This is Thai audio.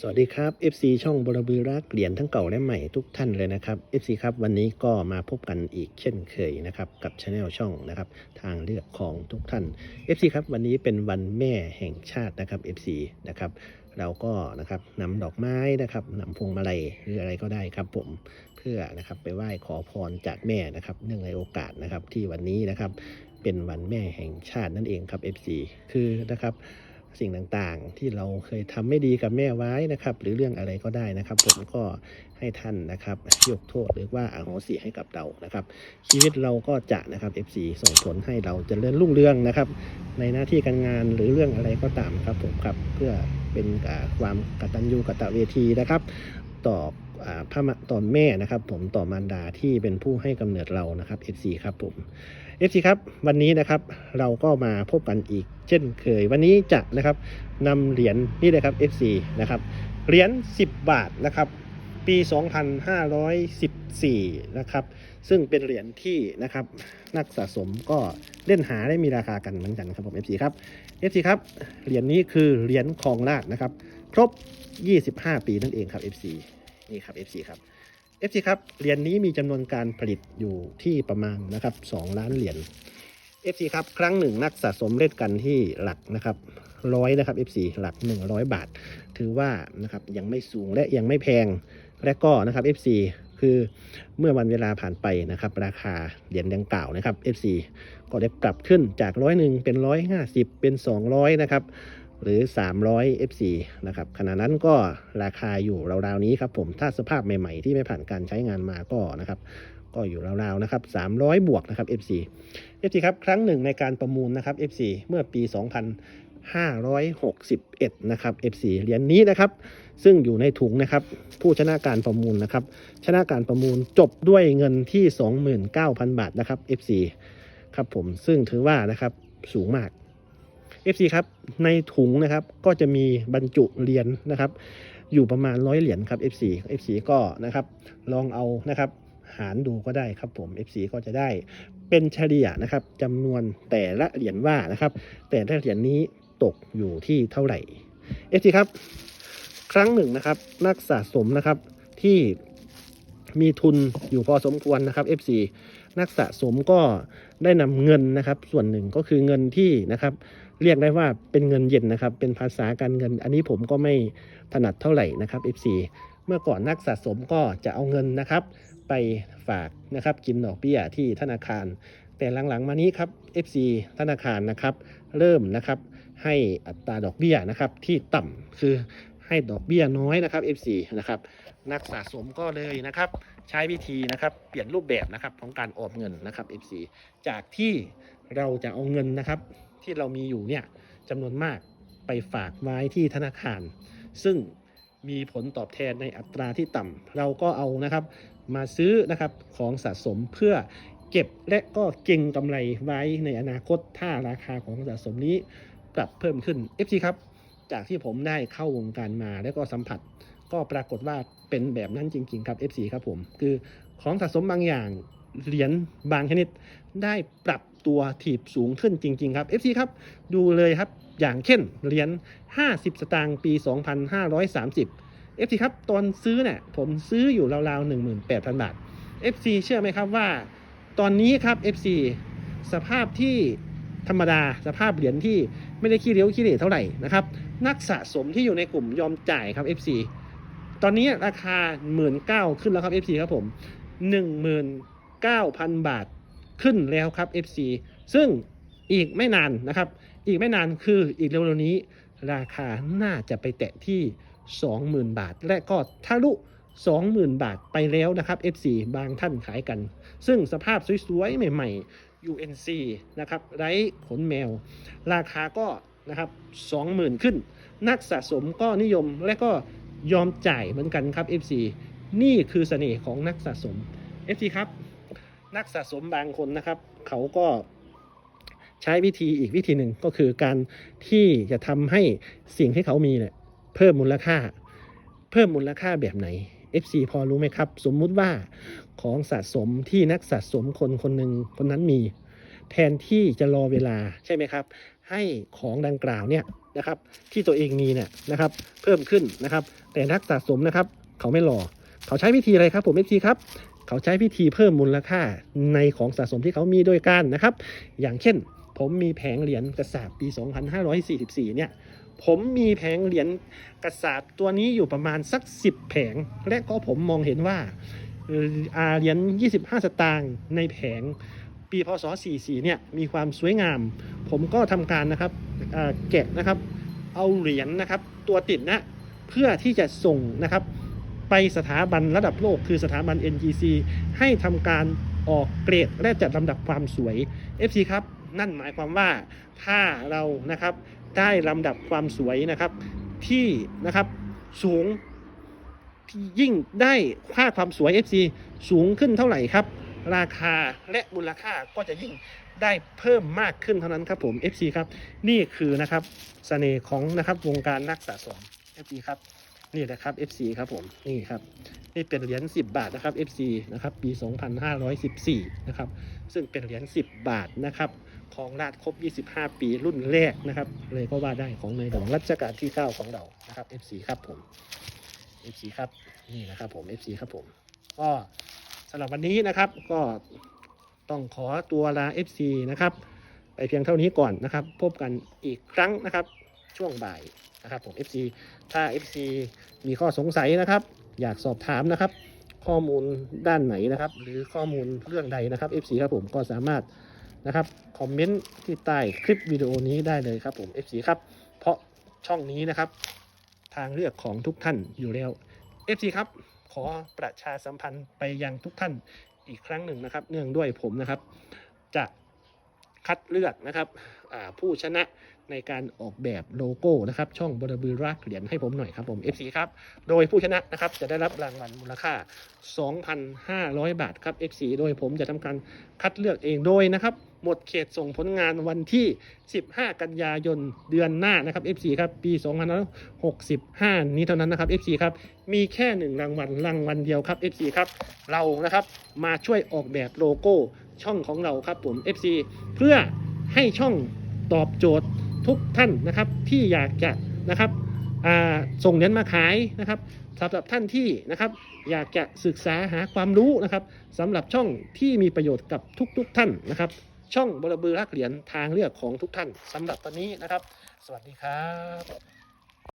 สวัสดีครับ FC ช่องบรบือรักเหรียญทั้งเก่าและใหม่ทุกท่านเลยนะครับ FC ครับวันนี้ก็มาพบกันอีกเช่นเคยนะครับกับช anel ช่องนะครับทางเลือกของทุกท่าน FC ครับวันนี้เป็นวันแม่แห่งชาตินะครับ FC นะครับเราก็นะครับนำดอกไม้นะครับนำพวงมาลัยหรืออะไรก็ได้ครับผมเพื่อนะครับไปไหว้ขอพรจากแม่นะครับเนื่องในโอกาสนะครับที่วันนี้นะครับเป็นวันแม่แห่งชาตินั่นเองครับ FC คือนะครับ สิ่งต่างๆ ที่เราเคยทำไม่ดีกับแม่ไว้นะครับ หรือเรื่องอะไรก็ได้นะครับ ผมก็ให้ท่านนะครับยกโทษหรือว่าอาโหสิให้กับเรานะครับ ชีวิตเราก็จะนะครับ FC ส่งผลให้เราจเจริญรุ่งเรืองนะครับ ในหน้าที่การงานหรือเรื่องอะไรก็ตามครับผมครับเพื่อเป็นอ่าความกตัญญูกตเวทีนะครับ ต่อพระมะต่อแม่นะครับ ผมต่อมารดาที่เป็นผู้ให้กำเนิดเรานะครับ FC ครับผม FC ครับวันนี้นะครับเราก็มาพบกันอีก เช่นเคย วันนี้จะนะครับนำเหรียญนี่เลยครับ FC นะครับเหรียญ10 บาทนะครับ ปี 2514 นะครับ ซึ่งเป็นเหรียญที่นะครับนักสะสมก็เล่นหาได้มีราคากันเหมือนกันครับผม FC ครับ FC ครับเหรียญนี้คือเหรียญคลองราชนะครับ ครบ 25 ปีนั่นเองครับ FC นี่ครับ FC ครับ FC ครับ เหรียญนี้มีจำนวนการผลิตอยู่ที่ประมาณนะครับ2ล้านเหรียญ FC ครับครั้งหนึ่งนักสะสมเล่นกันที่หลักนะครับร้อยนะครับ FC หลัก 100 บาท ถือว่านะครับยังไม่สูงและยังไม่แพงและก็นะครับ FC คือเมื่อวันเวลาผ่านไปนะครับ ราคาเหรียญดังกล่าวนะครับ FC ก็ได้ปรับขึ้นจากร้อยหนึ่งเป็นร้อยห้าสิบเป็น 200 นะครับ หรือ 300 FC นะครับขณะนั้นก็ราคาอยู่ราวๆนี้ครับผมถ้าสภาพใหม่ๆ ที่ไม่ผ่านการใช้งานมาก็นะครับก็อยู่ราวๆนะครับ 300 บวกนะครับ FC FC ครับครั้งหนึ่งในการประมูลนะครับ FC เมื่อปี 2561 นะครับ FC เหรียญนี้นะครับ ซึ่งอยู่ในถุงนะครับ ผู้ชนะการประมูลนะครับ ชนะการประมูลจบด้วยเงินที่ 29,000 บาทนะครับ FC ครับผมซึ่งถือว่านะครับสูงมาก FC ครับในถุงนะครับก็จะมีบรรจุเหรียญนะครับ อยู่ประมาณร้อยเหรียญครับ FC FC ก็นะครับลองเอานะครับหารดูก็ได้ครับผม FC ก็จะได้เป็นเฉลี่ยนะครับจำนวนแต่ละเหรียญว่านะครับ แต่ละเหรียญนี้ตกอยู่ที่เท่าไหร่ FC ครับ ครั้งหนึ่งนะครับ นักสะสมนะครับที่มีทุนอยู่พอสมควรนะครับ FC นักสะสมก็ ได้นำเงินนะครับ ส่วนหนึ่งก็คือเงินที่นะครับ เรียกได้ว่าเป็นเงินเย็นนะครับ เป็นภาษาการเงิน อันนี้ผมก็ไม่ถนัดเท่าไหร่นะครับ FC เมื่อก่อนนักสะสมก็จะเอาเงินนะครับ ไปฝากนะครับกินดอกเบี้ยที่ธนาคาร แต่หลังๆ มานี้ครับ FC ธนาคารนะครับ เริ่มนะครับให้อัตราดอกเบี้ยนะครับที่ต่ำคือให้ดอกเบี้ยน้อยนะครับ FC นะครับนักสะสมก็เลยนะครับ ใช้วิธีนะครับ เปลี่ยนรูปแบบนะครับของการออมเงินนะครับ FC จากที่เราจะเอาเงินนะครับ ที่เรามีอยู่เนี่ยจำนวนมากไปฝากไว้ที่ธนาคาร ซึ่งมีผลตอบแทนในอัตราที่ต่ำเราก็เอานะครับมาซื้อนะครับของสะสมเพื่อเก็บและก็เก็งกำไรไว้ในอนาคตถ้าราคาของสะสมนี้ปรับเพิ่มขึ้น FC ครับ จากที่ผมได้เข้าวงการมาแล้วก็สัมผัส ก็ปรากฏว่าเป็นแบบนั้นจริง ๆ ครับ FC ครับผม คือของสะสมบางอย่างเหรียญบางชนิด ได้ปรับตัวถีบสูงขึ้นจริง ๆ ครับ FC ครับ ดูเลยครับอย่างเช่นเหรียญ50 สตางค์ปี 2530 FC ครับ ตอนซื้อเนี่ยผมซื้ออยู่ราวๆ 18,000 บาท FC เชื่อไหมครับว่า ตอนนี้ครับ FC สภาพที่ธรรมดาสภาพเหรียญที่ไม่ได้ขี้เลี้ยวขี้เหร่เท่าไหร่นะครับนักสะสมที่อยู่ในกลุ่มยอมจ่ายครับ FC ตอนนี้ราคา 19,000ขึ้นแล้วครับ FC ครับผม 19,000 บาทขึ้นแล้วครับ FC ซึ่งอีกไม่นานนะครับ อีกไม่นานคืออีกเร็วๆนี้ ราคาน่าจะไปแตะที่ 20,000 บาท และก็ทะลุ 20,000 บาทไปแล้วนะครับ FC บางท่านขายกัน ซึ่งสภาพสวยๆ ใหม่ ๆ UNC นะครับไร้ขนแมว ราคาก็นะครับ20,000 ขึ้น นักสะสมก็นิยมและก็ ยอมจ่ายเหมือนกันครับ FC นี่คือเสน่ห์ของนักสะสม FC ครับ นักสะสมบางคนนะครับ เขาก็ใช้วิธีอีกวิธีหนึ่งก็คือการที่จะทำให้สิ่งที่เขามีเนี่ยเพิ่มมูลค่า เพิ่มมูลค่าแบบไหน FC พอรู้ไหมครับ สมมุติว่าของสะสมที่นักสะสมคนคนหนึ่งคนนั้นมี แทนที่จะรอเวลาใช่ไหมครับ ให้ของดังกล่าวเนี่ย นะครับ ที่ตัวเองมีเนี่ยนะครับ เพิ่มขึ้นนะครับ แต่นักสะสมนะครับ เขาไม่รอเขาใช้วิธีอะไรครับ ผมเอฟซีครับ เขาใช้วิธีเพิ่มมูลค่าในของสะสมที่เขามีโดยการนะครับ อย่างเช่น ผมมีแผงเหรียญกระสาบปี 2544 เนี่ยผมมีแผงเหรียญกระสาบตัวนี้อยู่ประมาณสัก 10 แผง และก็ผมมองเห็นว่าอาเหรียญ25 สตางค์ในแผงปีพศ44เนี่ยมีความสวยงาม ผมก็ทำการนะครับ อ่าแกะนะครับ เอาเหรียญนะครับ ตัวติดนะ เพื่อที่จะส่งนะครับ ไปสถาบันระดับโลกคือสถาบัน NGC ให้ทำการออกเกรดและจัดลำดับความสวย FC ครับ นั่นหมายความว่าถ้าเรานะครับได้ลำดับความสวยนะครับ ที่นะครับสูงยิ่งได้ค่าความสวย FC สูงขึ้นเท่าไหร่ครับ ราคาและมูลค่าก็จะยิ่งได้เพิ่มมากขึ้นเท่านั้นครับผม FC ครับ นี่คือนะครับเสน่ห์ของนะครับวงการนักสะสม FC ครับนี่นะครับ FC ครับผมนี่ครับนี่เป็นเหรียญ10 บาทนะครับ FC นะครับปี 2514 นะครับ ซึ่งเป็นเหรียญ10 บาทนะครับของราชครบ 25 ปีรุ่นแรกนะครับ เลยก็ว่าได้ของในหลวงรัชกาลที่ 9 ของเรานะครับ FC ครับผม FC ครับนี่นะครับผม FC ครับผมก็ สำหรับวันนี้นะครับ ก็ต้องขอตัวลา FC นะครับ ไปเพียงเท่านี้ก่อนนะครับ พบกันอีกครั้งนะครับ ช่วงบ่ายนะครับผม FC ถ้า FC มีข้อสงสัยนะครับ อยากสอบถามนะครับ ข้อมูลด้านไหนนะครับ หรือข้อมูลเรื่องใดนะครับ FC ครับผมก็สามารถนะครับคอมเมนต์ที่ใต้คลิปวิดีโอนี้ได้เลยครับผม FC ครับ เพราะช่องนี้นะครับ ทางเลือกของทุกท่านอยู่แล้ว FC ครับ ขอประชาสัมพันธ์ไปยังทุกท่านอีกครั้งหนึ่งนะครับ เนื่องด้วยผมนะครับ จะคัดเลือกนะครับผู้ชนะในการออกแบบโลโก้นะครับ ช่องบรบือรักเหรียญให้ผมหน่อยครับผม FC ครับ โดยผู้ชนะนะครับจะได้รับรางวัลมูลค่า 2,500 บาทครับ FC โดยผมจะทำการคัดเลือกเองโดยนะครับ หมดเขตส่งผลงานวันที่ 15 กันยายนเดือนหน้านะครับ FC ครับปี 2565 นี้เท่านั้นนะครับ FC ครับมีแค่หนึ่งรางวัลรางวัลเดียวครับ FC ครับเรานะครับมาช่วยออกแบบโลโก้ช่องของเราครับผม FC เพื่อให้ช่องตอบโจทย์ทุกท่านนะครับที่อยากจะนะครับส่งเหรียญมาขายนะครับสำหรับท่านที่นะครับอยากจะศึกษาหาความรู้นะครับสำหรับช่องที่มีประโยชน์กับทุกๆท่านนะครับ ช่องบรบือรักเหรียญทางเลือกของทุกท่านสำหรับตอนนี้นะครับ สวัสดีครับ